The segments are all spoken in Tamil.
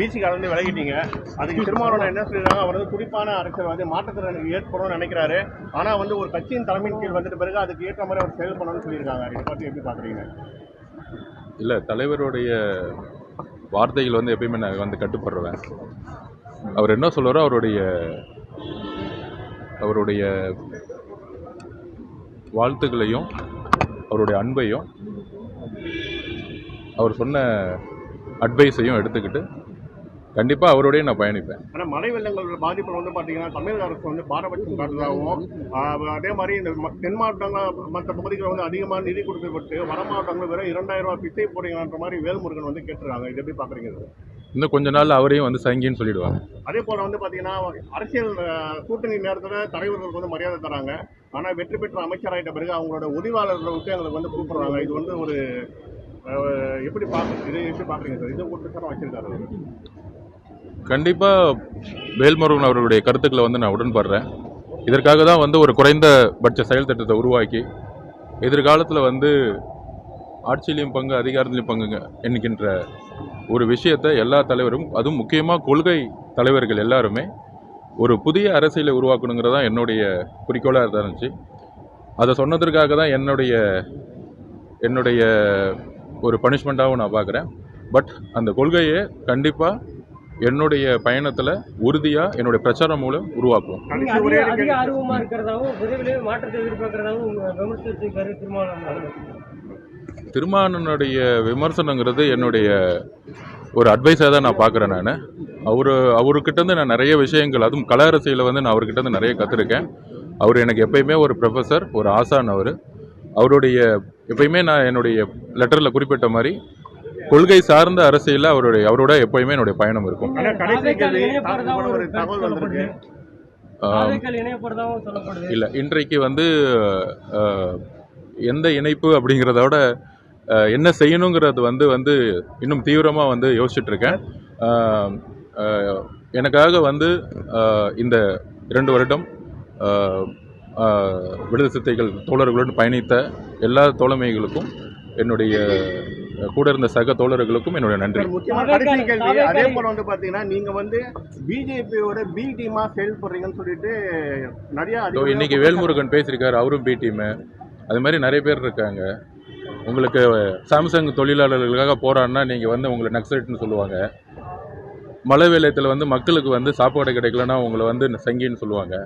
பிசி கலந்து விலகிட்டீங்க. அதுக்கு திருமாவளவன் என்ன சொல்லிடுறாங்க அவர் வந்து குறிப்பான அரசியல் வந்து மாற்றத்திறனுக்கு ஏற்படும்னு நினைக்கிறாரு. ஆனால் வந்து ஒரு கட்சியின் தலைமையின் கீழ் வந்துட்டு பிறகு அதுக்கு ஏற்ற மாதிரி அவர் செயல் பண்ணணும்னு சொல்லியிருக்காங்க. இதை பற்றி எப்படி பார்க்குறீங்க இல்லை தலைவருடைய வார்த்தைகள் வந்து எப்பயுமே நான் வந்து கட்டுப்படுறேன். அவர் என்ன சொல்கிறாரோ அவருடைய அவருடைய வாழ்த்துக்களையும் அவருடைய அன்பையும் அவர் சொன்ன அட்வைஸையும் எடுத்துக்கிட்டு கண்டிப்பாக அவரோடய நான் பயணிப்பேன். ஆனா மழை வெள்ளங்களோட பாதிப்புல வந்து பாத்தீங்கன்னா தமிழக அரசு வந்து பாரபட்சம் காட்டுறதாகவும் ஆஹ் அதே மாதிரி இந்த தென் மாவட்டங்கள் மற்ற பகுதிகளில் வந்து அதிகமாக நிதி கொடுக்கப்பட்டு வட மாவட்டங்கள் வெறும் இரண்டாயிரம் ரூபாய் பிச்சை போடுங்கன்ற மாதிரி வேல்முருகன் வந்து கேட்டுருக்காங்க. இது எப்படி பாக்குறீங்க இது? இன்னும் கொஞ்ச நாள் அவரையும் வந்து சங்கின்னு சொல்லிடுவாங்க. அதே போல வந்து பாத்தீங்கன்னா அரசியல் கூட்டணி நேரத்துல தலைவர்களுக்கு வந்து மரியாதை தராங்க. ஆனா வெற்றி பெற்ற அமைச்சராயிட்ட பிறகு அவங்களோட உதவியாளர்களை விட்டு எங்களுக்கு வந்து கூப்பிடுறாங்க. இது வந்து ஒரு எப்படி பாக்குறது இது எப்படி பாக்குறீங்க சார்? இது ஒரு வச்சிருக்காரு. கண்டிப்பாக வேல்முருகன் அவர்களுடைய கருத்துக்களை வந்து நான் உடன்படுறேன். இதற்காக தான் வந்து ஒரு குறைந்தபட்ச செயல் திட்டத்தை உருவாக்கி எதிர்காலத்தில் வந்து ஆட்சியிலையும் பங்கு அதிகாரத்திலையும் பங்குங்க என்கின்ற ஒரு விஷயத்தை எல்லா தலைவரும் அதுவும் முக்கியமாக கொள்கை தலைவர்கள் எல்லாருமே ஒரு புதிய அரசியலை உருவாக்கணுங்கிறதா என்னுடைய குறிக்கோளாக இருந்துச்சு. அதை சொன்னதற்காக தான் என்னுடைய என்னுடைய ஒரு பனிஷ்மெண்ட்டாகவும் நான் பார்க்குறேன். பட் அந்த கொள்கையை கண்டிப்பாக என்னுடைய பயணத்தில் உறுதியாக என்னுடைய பிரச்சாரம் மூலம் அவர்கள். திருமானனுடைய விமர்சனங்கிறது என்னுடைய ஒரு அட்வைஸாக தான் நான் பார்க்குறேன் நான். அவர் அவர்கிட்டருந்து நான் நிறைய விஷயங்கள் அதுவும் கல அரசியலில் வந்து நான் அவர்கிட்டருந்து நிறைய கற்றுருக்கேன் அவர் எனக்கு எப்பயுமே ஒரு ப்ரொஃபஸர் ஒரு ஆசான் அவர். அவருடைய எப்பயுமே நான் என்னுடைய லெட்டரில் குறிப்பிட்ட மாதிரி கொள்கை சார்ந்த அரசியலில் அவருடைய அவரோட எப்பயுமே என்னுடைய பயணம் இருக்கும். இல்லை இன்றைக்கு வந்து எந்த இணைப்பு அப்படிங்கிறத விட என்ன செய்யணுங்கிறது வந்து வந்து இன்னும் தீவிரமாக வந்து யோசிச்சுட்டு இருக்கேன் அஹ், அஹ், எனக்காக வந்து இந்த இரண்டு வருடம் விடுதலை சித்தைகள் தோழர்களுடன் பயணித்த எல்லா தோழமைகளுக்கும் என்னுடைய கூட இருந்த சக தோழர்களுக்கும் என்னுடைய நன்றி. அதே போல வந்து பாத்தீங்கன்னா நீங்க வந்து பிஜேபியோட பி டீமா செயல்படுறீங்கன்னு சொல்லிட்டு நிறைய இன்னைக்கு வேல்முருகன் பேசியிருக்காரு அவரும் பி டீமு அது மாதிரி நிறைய பேர் இருக்காங்க. உங்களுக்கு சாம்சங் தொழிலாளர்களுக்காக போராடினா நீங்கள் வந்து உங்களை நக்சலைட்னு சொல்லுவாங்க. மழை வேலையத்தில் வந்து மக்களுக்கு வந்து சாப்பாடு கிடைக்கலன்னா உங்களை வந்து சங்கின்னு சொல்லுவாங்க.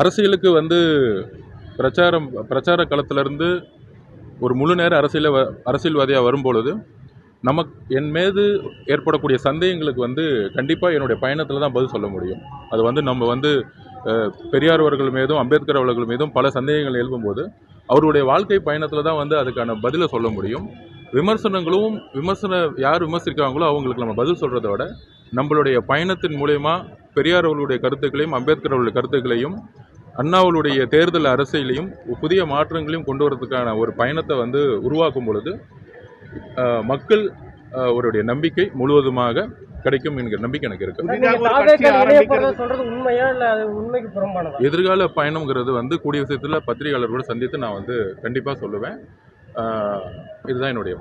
அரசியலுக்கு வந்து பிரச்சாரம் பிரச்சார களத்திலிருந்து ஒரு முழு நேர அரசியல வ- அரசியல்வாதியாக வரும்பொழுது நமக்கு என் மீது ஏற்படக்கூடிய சந்தேகங்களுக்கு வந்து கண்டிப்பாக என்னுடைய பயணத்தில் தான் பதில் சொல்ல முடியும். அது வந்து நம்ம வந்து பெரியார் அவர்கள் மீதும் அம்பேத்கர் அவர்கள் மீதும் பல சந்தேகங்கள் எழுப்பும்போது அவருடைய வாழ்க்கை பயணத்தில் தான் வந்து அதுக்கான பதிலை சொல்ல முடியும். விமர்சனங்களும் விமர்சன யார் விமர்சிக்கிறாங்களோ அவங்களுக்கு நம்ம பதில் சொல்கிறத விட நம்மளுடைய பயணத்தின் மூலயமா பெரியார் அவர்களுடைய கருத்துக்களையும் அம்பேத்கர் அவர்களுடைய கருத்துக்களையும் அண்ணாவுடைய தேர்தல் அரசியலையும் புதிய மாற்றங்களையும் கொண்டு வரதுக்கான ஒரு பயணத்தை வந்து உருவாக்கும் பொழுது மக்கள் அவருடைய நம்பிக்கை முழுவதுமாக கிடைக்கும் என்கிற நம்பிக்கை எனக்கு இருக்கு. எதிர்கால பயணம்ங்கிறது வந்து கூடிய விஷயத்தில் பத்திரிகையாளர்களோட சந்தித்து நான் வந்து கண்டிப்பாக சொல்லுவேன். இதுதான் என்னுடைய